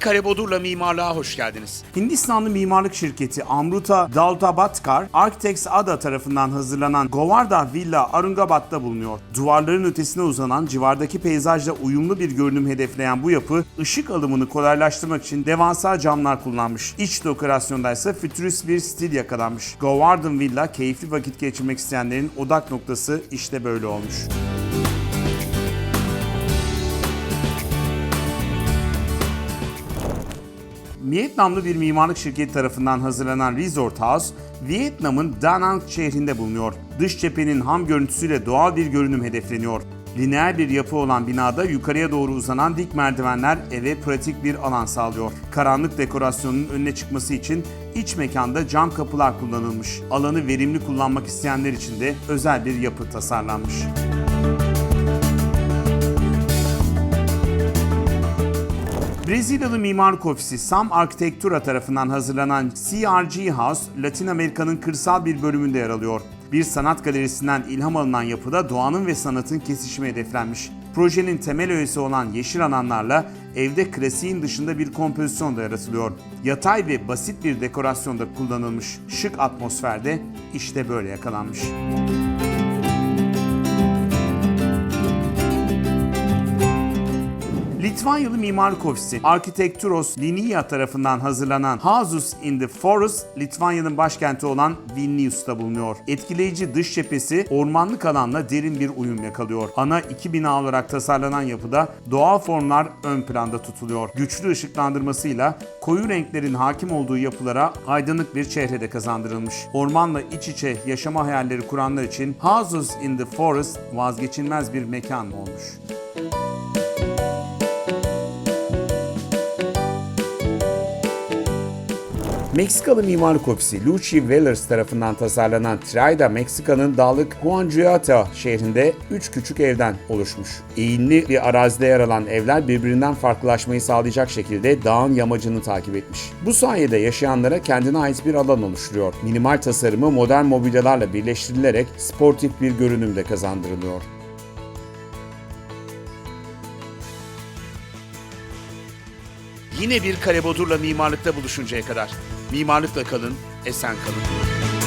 Kare Bodur'la mimarlığa hoş geldiniz. Hindistanlı mimarlık şirketi Amruta Daltabhatkar Architects ADA tarafından hazırlanan Govarda Villa Aurangabad'da bulunuyor. Duvarların ötesine uzanan civardaki peyzajla uyumlu bir görünüm hedefleyen bu yapı ışık alımını kolaylaştırmak için devasa camlar kullanmış. İç dekorasyonda ise fütürist bir stil yakalanmış. Govardhan Villa keyifli vakit geçirmek isteyenlerin odak noktası işte böyle olmuş. Vietnamlı bir mimarlık şirketi tarafından hazırlanan Resort House, Vietnam'ın Da Nang şehrinde bulunuyor. Dış cephenin ham görüntüsüyle doğal bir görünüm hedefleniyor. Lineer bir yapı olan binada yukarıya doğru uzanan dik merdivenler eve pratik bir alan sağlıyor. Karanlık dekorasyonun önüne çıkması için iç mekanda cam kapılar kullanılmış. Alanı verimli kullanmak isteyenler için de özel bir yapı tasarlanmış. Brezilyalı mimarlık ofisi Sam Arkitektura tarafından hazırlanan CRG House, Latin Amerika'nın kırsal bir bölümünde yer alıyor. Bir sanat galerisinden ilham alınan yapıda doğanın ve sanatın kesişimi hedeflenmiş. Projenin temel öğesi olan yeşil alanlarla evde klasiğin dışında bir kompozisyon da yaratılıyor. Yatay ve basit bir dekorasyonda kullanılmış şık atmosferde işte böyle yakalanmış. Litvanyalı mimarlık ofisi Arkitekturos Linia tarafından hazırlanan Houses in the Forest, Litvanya'nın başkenti olan Vilnius'ta bulunuyor. Etkileyici dış cephesi ormanlık alanla derin bir uyum yakalıyor. Ana iki bina olarak tasarlanan yapıda doğal formlar ön planda tutuluyor. Güçlü ışıklandırmasıyla koyu renklerin hakim olduğu yapılara aydınlık bir çehrede kazandırılmış. Ormanla iç içe yaşama hayalleri kuranlar için Houses in the Forest vazgeçilmez bir mekan olmuş. Meksikalı mimarlık ofisi Luchi Wellers tarafından tasarlanan Traida, Meksika'nın dağlık Guanajuato şehrinde 3 küçük evden oluşmuş. Eğimli bir arazide yer alan evler birbirinden farklılaşmayı sağlayacak şekilde dağın yamacını takip etmiş. Bu sayede yaşayanlara kendine ait bir alan oluşturuyor. Minimal tasarımı modern mobilyalarla birleştirilerek sportif bir görünümde kazandırılıyor. Yine bir Kare Bodur'la mimarlıkta buluşuncaya kadar. Mimarlıkla kalın, esen kalın.